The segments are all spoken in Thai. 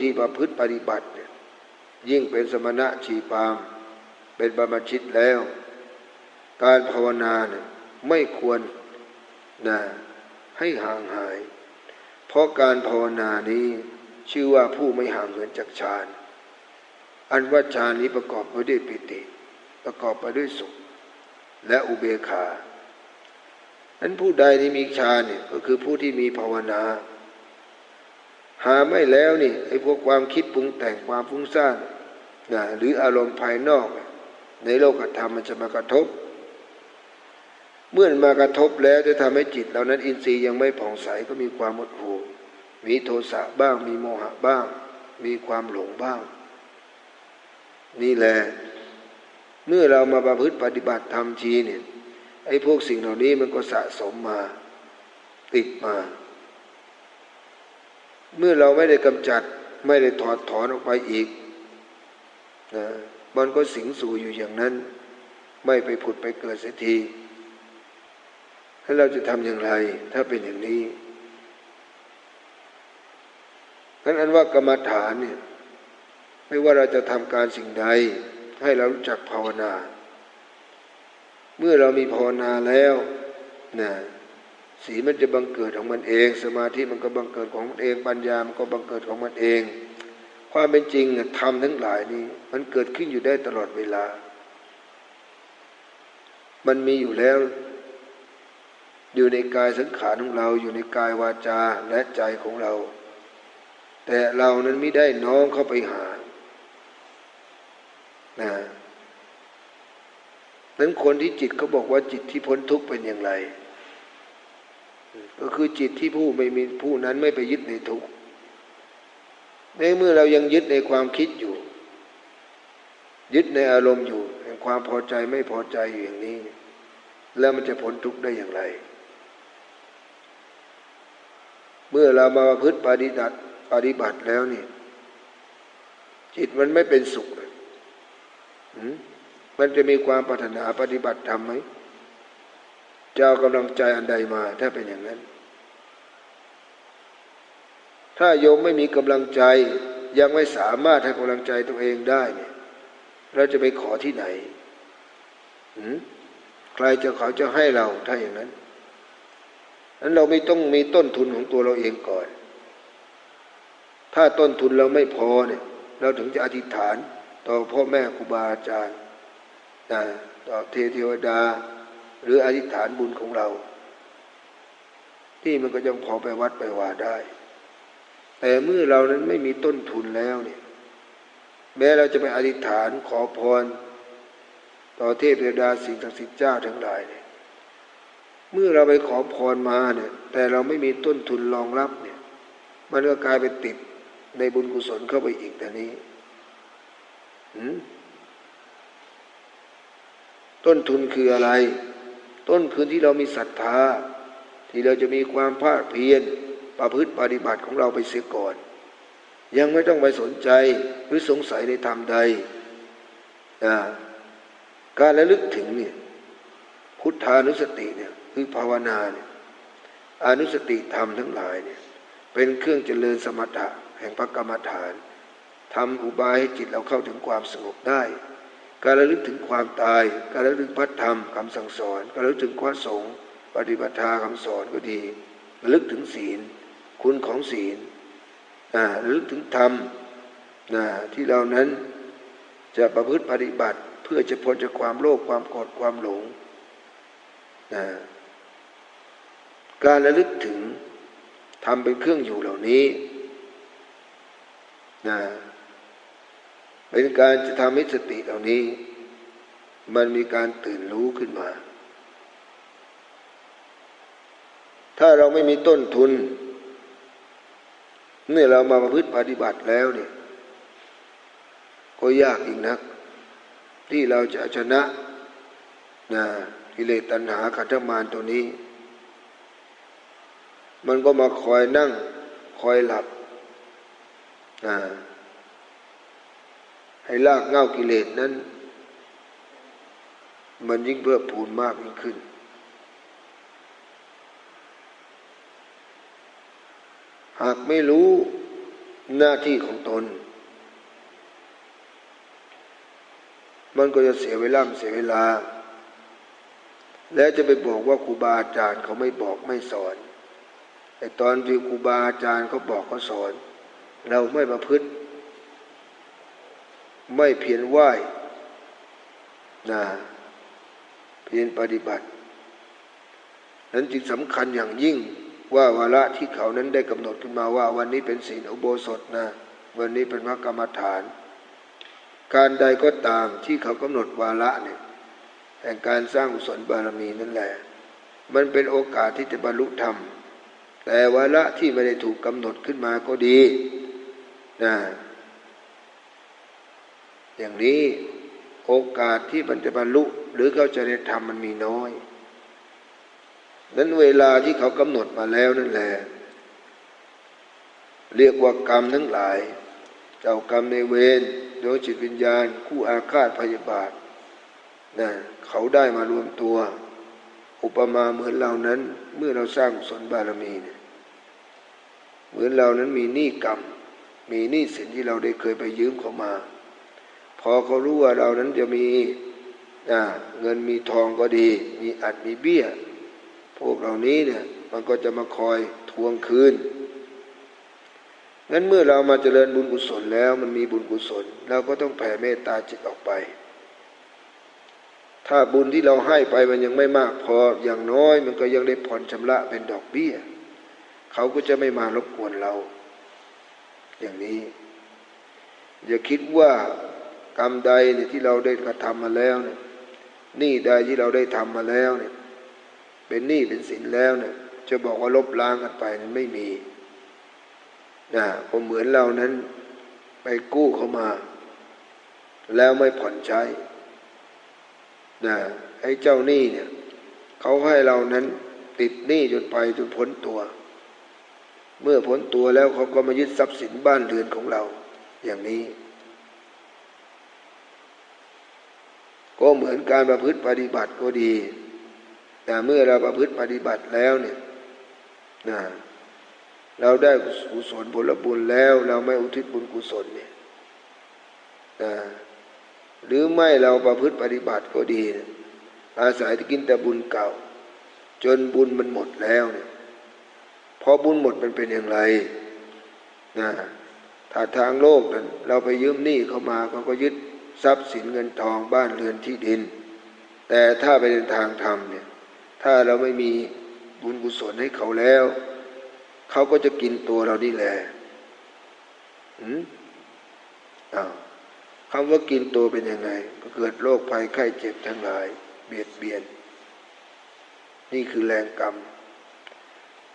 ้ที่ประพฤติปฏิบัติเนี่ยยิ่งเป็นสมณะชีพาม เป็นบรรพชิตแล้ว การภาวนาเนี่ยไม่ควรนะให้ห่างหาย เพราะการภาวนานี้ชื่อว่าผู้ไม่ห่างเหินจากฌาน อันว่าฌานนี้ประกอบไปด้วยปิติ ประกอบไปด้วยสุข และอุเบกขานั้นผู้ใดที่มีฌานเนี่ยก็คือผู้ที่มีภาวนา หาไม่แล้วนี่ไอ้พวกความคิดปรุงแต่งความฟุ้งซ่านนะหรืออารมณ์ภายนอก ในโลกธรรมมันจะมากระทบ เมื่อมากระทบแล้วจะทำให้จิตเรานั้นอินทรีย์ยังไม่ผ่องใสก็มีความหมดหูมีโทสะบ้าง มีโมหะบ้าง มีความหลงบ้าง นี่แหละเมื่อเรามาประพฤติปฏิบัติธรรมชีเนี่ยไอ้พวกสิ่งเหล่านี้มันก็สะสมมา ติดมา เมื่อเราไม่ได้กำจัด ไม่ได้ถอดถอนออกไปอีกนะมันก็สิงสู่อยู่อย่างนั้น ไม่ไปผุดไปเกิดเสียทีให้เราจะทำอย่างไร ถ้าเป็นอย่างนี้นั้นอันว่ากรรมฐานเนี่ยไม่ว่าเราจะทำการสิ่งใด ให้เรารู้จักภาวนา เมื่อเรามีภาวนาแล้วนะ สีมันจะบังเกิดของมันเอง สมาธิมันก็บังเกิดของมันเอง ปัญญามันก็บังเกิดของมันเอง ความเป็นจริงธรรมทั้งหลายนี้ มันเกิดขึ้นอยู่ได้ตลอดเวลา มันมีอยู่แล้ว อยู่ในกายสังขารของเรา อยู่ในกายวาจาและใจของเรา แต่เรานั้นไม่ได้น้องเข้าไปหานะนั้นคนที่จิตเขาบอกว่าจิตที่พ้นทุกข์เป็นอย่างไร ก็คือจิตที่ผู้ไม่มีผู้นั้นไม่ไปยึดในทุกข์ในเมื่อเรายังยึดในความคิดอยู่ ยึดในอารมณ์อยู่แห่งความพอใจไม่พอใจอยู่อย่างนี้ แล้วมันจะพ้นทุกข์ได้อย่างไร เมื่อเรามาพึ่งปฏิบัติปฏิบัติแล้วนี่ จิตมันไม่เป็นสุขมันจะมีความปรารถนาปฏิบัติธรรมไหม เจ้ากำลังใจอันใดมา ถ้าเป็นอย่างนั้น ถ้าโยมไม่มีกำลังใจยังไม่สามารถให้กำลังใจตัวเองได้เนี่ยเราจะไปขอที่ไหนใครจะเขาจะให้เราถ้าอย่างนั้นนั้นเราไม่ต้องมีต้นทุนของตัวเราเองก่อน ถ้าต้นทุนเราไม่พอเนี่ย เราถึงจะอธิษฐาน ต่อพ่อแม่ครูบาอาจารย์ต่อเทเทวดา หรืออธิษฐานบุญของเรา ที่มันก็ยังพอไปวัดไปวาได้ แต่เมื่อเรานั้นไม่มีต้นทุนแล้วเนี่ยแม้เราจะไปอธิษฐานขอพร ต่อเทพเทวดาสิ่งศักดิ์สิทธิ์เจ้าทั้งหลายเนี่ยเมื่อเราไปขอพรมาเนี่ยแต่เราไม่มีต้นทุนรองรับเนี่ยมันก็กลายเป็นติดในบุญกุศลเข้าไปอีกแต่นี้ต้นทุนคืออะไร ต้นทุนที่เรามีศรัทธา ที่เราจะมีความภาคเพียรประพฤติปฏิบัติของเราไปเสียก่อน ยังไม่ต้องไปสนใจหรือสงสัยในธรรมใดการระลึกถึงเนี่ยพุทธานุสติเนี่ยคือภาวนาเนี่ยอนุสติธรรมทั้งหลายเนี่ยเป็นเครื่องเจริญสมถะแห่งพระกรรมฐานทำอุบายให้จิตเราเข้าถึงความสงบได้ การระลึกถึงความตาย การระลึกพระธรรมคำสั่งสอน การระลึกถึงความสงฆ์ปฏิบัติธรรมคำสอนก็ดีระลึกถึงศีล คุณของศีลระลึกถึงธรรมที่เรานั้นจะประพฤติปฏิบัติเพื่อจะพ้นจากความโลภความโกรธความหลงการระลึกถึงทำเป็นเครื่องอยู่เหล่านี้นะ เป็นการจะทำให้สติเหล่านี้ มันมีการตื่นรู้ขึ้นมา ถ้าเราไม่มีต้นทุนเมื่อเรามาประพฤติปฏิบัติแล้วเนี่ยก็ยากอีกนัก ที่เราจะชนะนะกิเลสตัณหาขันธมารตัวนี้ มันก็มาคอยนั่งคอยหลับนะ ให้ลากเง่ากิเลสนั้น มันยิ่งเพิ่มพูนมากยิ่งขึ้น หากไม่รู้หน้าที่ของตน มันก็จะเสียเวลาเสียเวลา แล้วจะไปบอกว่าครูบาอาจารย์เขาไม่บอกไม่สอนไอตอนที่ครูบาอาจารย์เขาบอกเขาสอน เราไม่ประพฤติ ไม่เพียรไหวนะเพียรปฏิบัติ นั้นจึงสำคัญอย่างยิ่งว่าวาระที่เขานั้นได้กำหนดขึ้นมาว่า วันนี้เป็นศีลอุโบสถนะ วันนี้เป็นพระกรรมฐาน การใดก็ตามที่เขากำหนดวาระเนี่ยแห่งการสร้างกุศลบารมีนั่นแหละ มันเป็นโอกาสที่จะบรรลุธรรม แต่วาระที่ไม่ได้ถูกกำหนดขึ้นมาก็ดีนะ อย่างนี้โอกาสที่มันจะบรรลุหรือเขาจะได้ทำมันมีน้อย นั้นเวลาที่เขากำหนดมาแล้วนั่นแหละเรียกว่ากรรมทั้งหลาย เจ้ากรรมในเวรโดยจิตวิญญาณ คู่อาฆาตพยาบาทนะเขาได้มารวมตัว อุปมาเหมือนเรานั้น เมื่อเราสร้างสนบารมีเนี่ยเหมือนเรานั้นมีหนี้กรรม มีหนี้สินที่เราได้เคยไปยืมเขามา พอเขารู้ว่าเรานั้นจะมีเงินมีทองก็ดี มีอัดมีเบี้ย พวกเหล่านี้เนี่ยมันก็จะมาคอยทวงคืนงั้นเมื่อเรามาเจริญบุญกุศลแล้วมันมีบุญกุศลเราก็ต้องแผ่เมตตาจิตออกไป ถ้าบุญที่เราให้ไปมันยังไม่มากพออย่างน้อยมันก็ยังได้ผ่อนชำระเป็นดอกเบี้ย เขาก็จะไม่มารบกวนเรา อย่างนี้ อย่าคิดว่า กรรมใดเนี่ยที่เราได้กระทำมาแล้วเนี่ยนี่ใดที่เราได้ทำมาแล้วเนี่ยเป็นหนี้เป็นสินแล้วเนี่ยจะบอกว่าลบล้างกันไปนั้นไม่มีนะก็เหมือนเรานั้นไปกู้เขามา แล้วไม่ผ่อนใช้นะให้เจ้าหนี้เนี่ยเขาให้เรานั้นติดหนี้จนไปจนพ้นตัว เมื่อพ้นตัวแล้วเขาก็มายึดทรัพย์สินบ้านเรือนของเราอย่างนี้ ก็เหมือนการประพฤติปฏิบัติก็ดี แต่เมื่อเราประพฤติปฏิบัติแล้วเนี่ยนะเราได้กุศลผลบุญแล้ว เราไม่อุทิศบุญกุศลเนี่ยนะหรือไม่เราประพฤติปฏิบัติก็ดี อาศัยที่กินแต่บุญเก่า จนบุญมันหมดแล้วเนี่ยพอบุญหมดมันเป็นอย่างไรนะถ้าทางโลกนั้นเราไปยืมหนี้เขามาเขาก็ยึด ทรัพย์สินเงินทองบ้านเรือนที่ดิน แต่ถ้าไปในทางธรรมเนี่ยถ้าเราไม่มีบุญกุศลให้เขาแล้ว เขาก็จะกินตัวเรานี่แหละอืมอ้าวคำว่ากินตัวเป็นยังไง ก็เกิดโรคภัยไข้เจ็บทั้งหลาย เบียดเบียน นี่คือแรงกรรม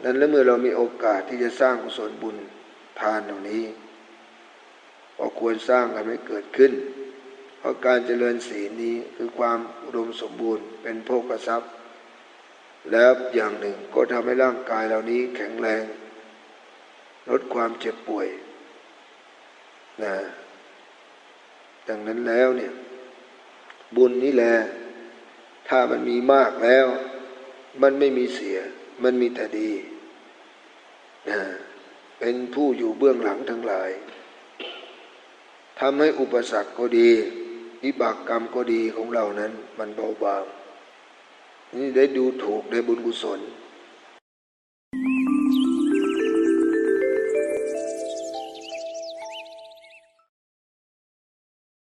นั้นแล้วเมื่อเรามีโอกาสที่จะสร้างกุศลบุญทานเหล่านี้ก็ควรสร้างกันให้เกิดขึ้น ราะการเจริญศีลนี้คือความอุดมสมบูรณ์เป็นโภกทรัพย์ แล้วอย่างหนึ่งก็ทำให้ร่างกายเหล่านี้แข็งแรง ลดความเจ็บป่วยนะดังนั้นแล้วเนี่ย บุญนี่แหละถ้ามันมีมากแล้ว มันไม่มีเสีย มันมีแต่ดีนะเป็นผู้อยู่เบื้องหลังทั้งหลายทำให้อุปสรรคก็ดี วิบากกรรมก็ดีของเรานั้น มันเบาบางนี่ได้ดูถูกได้บุญกุศล